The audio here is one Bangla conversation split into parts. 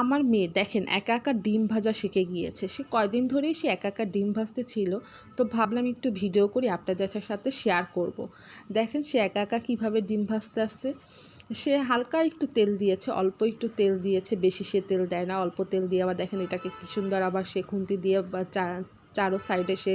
আমার মেয়ে, দেখেন, একা একা ডিম ভাজা শিখে গিয়েছে। সে কয়দিন ধরেই সে একা একা ডিম ভাজতে ছিল। তো ভাবলাম একটু ভিডিও করি, আপনাদের সাথে শেয়ার করব। দেখেন, সে একা একা কীভাবে ডিম ভাজতে আসছে। সে হালকা একটু তেল দিয়েছে, অল্প একটু তেল দিয়েছে, বেশি সে তেল দেয় না, অল্প তেল দিয়ে আবার দেখেন এটাকে কি সুন্দর আবার সে খুন্তি দিয়ে বা চা চারো সাইডে সে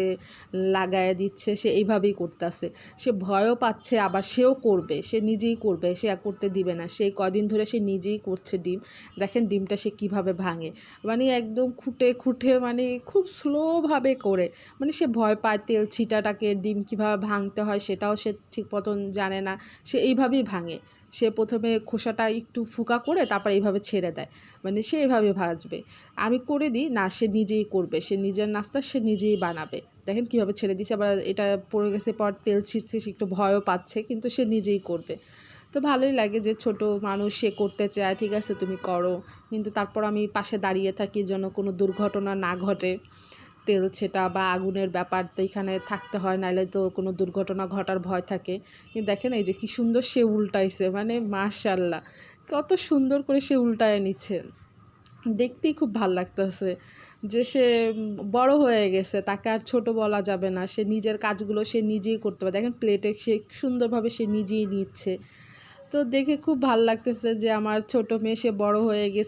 লাগায় দিচ্ছে, সে এইভাবেই করতেছে। সে ভয়ও পাচ্ছে, আবার সেও করবে, সে নিজেই করবে, সে করতে দিবে না। সেই কদিন ধরে সে নিজেই করছে ডিম। দেখেন ডিমটা সে কীভাবে ভাঙে। মানে একদম খুঁটে খুঁটে মানে খুব স্লোভাবে করে। মানে সে ভয় পায় তেল ছিটাটাকে, ডিম কীভাবে ভাঙতে হয় সেটাও সে ঠিক মতন জানে না। সে এইভাবেই ভাঙে। সে প্রথমে খোসাটা একটু ফুকা করে তারপর এইভাবে ছেড়ে দেয়। মানে সে এভাবে ভাজবে। আমি করে দিই, না, সে নিজেই করবে। সে নিজের নাস্তা সে নিজেই বানাবে। দেখেন কীভাবে ছেড়ে দিচ্ছে আবার এটা পড়ে গেছে পর তেল ছিটছে, সে একটু ভয়ও পাচ্ছে, কিন্তু সে নিজেই করবে। তো ভালোই লাগে যে ছোট মানুষ সে করতে চায়, ঠিক আছে, তুমি করো। কিন্তু তারপর আমি পাশে দাঁড়িয়ে থাকি যেন কোনো দুর্ঘটনা না ঘটে। তেল ছেটা বা আগুনের ব্যাপার তো এখানে থাকতে হয় নাহলে তো কোনো দুর্ঘটনা ঘটার ভয় থাকে। কিন্তু দেখেন এই যে কি সুন্দর সে উল্টাইছে মানে মাশাল্লাহ, কত সুন্দর করে সে উল্টায় নিচ্ছে। দেখতেই খুব ভালো লাগতেছে যে সে বড় হয়ে গেছে, তাকে আর ছোট বলা যাবে না। সে নিজের কাজগুলো সে নিজেই করতে পারে। দেখেন প্লেটে সে সুন্দরভাবে সে নিজেই নিচ্ছে। তো দেখে খুব ভালো লাগতেছে যে আমার ছোট মেয়ে সে বড় হয়ে গেছে।